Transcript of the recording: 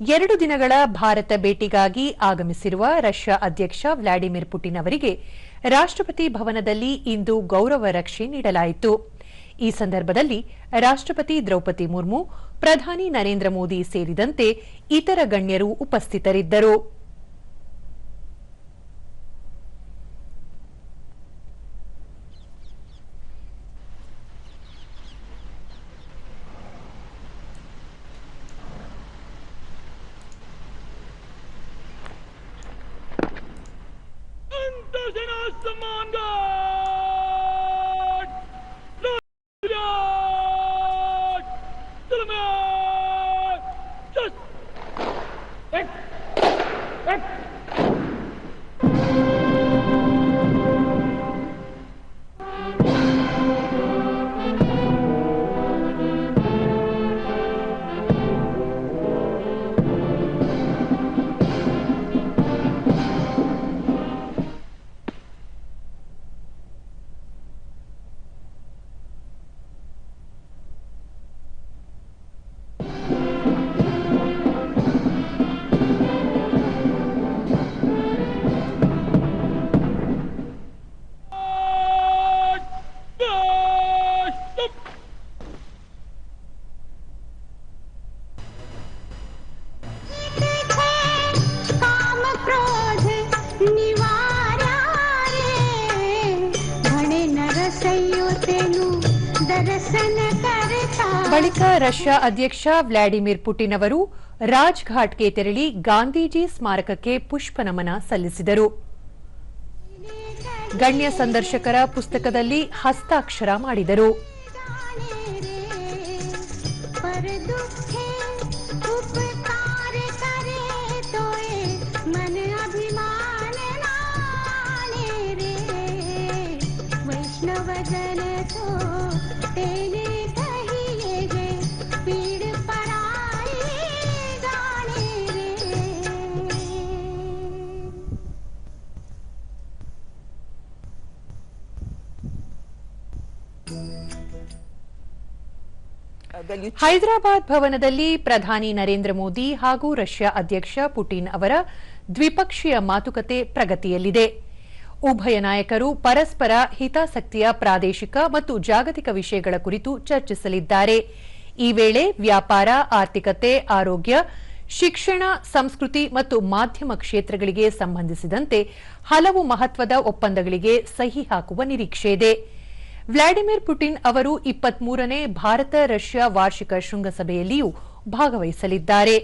ಎರಡು ದಿನಗಳ ಭಾರತ ಭೇಟಿಗಾಗಿ ಆಗಮಿಸಿರುವ ರಷ್ಯಾ ಅಧ್ಯಕ್ಷ ವ್ಲಾಡಿಮಿರ್ ಪುಟಿನ್ ಅವರಿಗೆ ರಾಷ್ಟ್ರಪತಿ ಭವನದಲ್ಲಿ ಇಂದು ಗೌರವ ರಕ್ಷೆ ನೀಡಲಾಯಿತು. ಈ ಸಂದರ್ಭದಲ್ಲಿ ರಾಷ್ಟ್ರಪತಿ ದ್ರೌಪದಿ ಮುರ್ಮು, ಪ್ರಧಾನಿ ನರೇಂದ್ರ ಮೋದಿ ಸೇರಿದಂತೆ ಇತರ ಗಣ್ಯರು ಉಪಸ್ಥಿತರಿದ್ದರು. Müslüman gol! Gol! Süleyman! Sus! Ek! Ek! ಬಳಿಕ ರಷ್ಯಾ ಅಧ್ಯಕ್ಷ ವ್ಲಾಡಿಮಿರ್ ಪುಟಿನ್ ಅವರು ರಾಜ್ಘಾಟ್ಗೆ ತೆರಳಿ ಗಾಂಧೀಜಿ ಸ್ಮಾರಕಕ್ಕೆ ಪುಷ್ಪ ನಮನ ಸಲ್ಲಿಸಿದರು. ಗಣ್ಯ ಸಂದರ್ಶಕರ ಪುಸ್ತಕದಲ್ಲಿ ಹಸ್ತಾಕ್ಷರ ಮಾಡಿದರು. ಹೈದರಾಬಾದ್ ಭವನದಲ್ಲಿ ಪ್ರಧಾನಿ ನರೇಂದ್ರ ಮೋದಿ ಹಾಗೂ ರಷ್ಯಾ ಅಧ್ಯಕ್ಷ ಪುಟಿನ್ ಅವರ ದ್ವಿಪಕ್ಷೀಯ ಮಾತುಕತೆ ಪ್ರಗತಿಯಲ್ಲಿದೆ. ಉಭಯ ನಾಯಕರು ಪರಸ್ಪರ ಹಿತಾಸಕ್ತಿಯ ಪ್ರಾದೇಶಿಕ ಮತ್ತು ಜಾಗತಿಕ ವಿಷಯಗಳ ಕುರಿತು ಚರ್ಚಿಸಲಿದ್ದಾರೆ. ಈ ವೇಳೆ ವ್ಯಾಪಾರ, ಆರ್ಥಿಕತೆ, ಆರೋಗ್ಯ, ಶಿಕ್ಷಣ, ಸಂಸ್ಕೃತಿ ಮತ್ತು ಮಾಧ್ಯಮ ಕ್ಷೇತ್ರಗಳಿಗೆ ಸಂಬಂಧಿಸಿದಂತೆ ಹಲವು ಮಹತ್ವದ ಒಪ್ಪಂದಗಳಿಗೆ ಸಹಿ ಹಾಕುವ ನಿರೀಕ್ಷೆ ಇದೆ. ವ್ಲಾಡಿಮಿರ್ ಪುಟಿನ್ ಅವರು ಇಪ್ಪತ್ಮೂರನೇ ಭಾರತ ರಷ್ಯಾ ವಾರ್ಷಿಕ ಶೃಂಗಸಭೆಯಲ್ಲಿಯೂ ಭಾಗವಹಿಸಲಿದ್ದಾರೆ.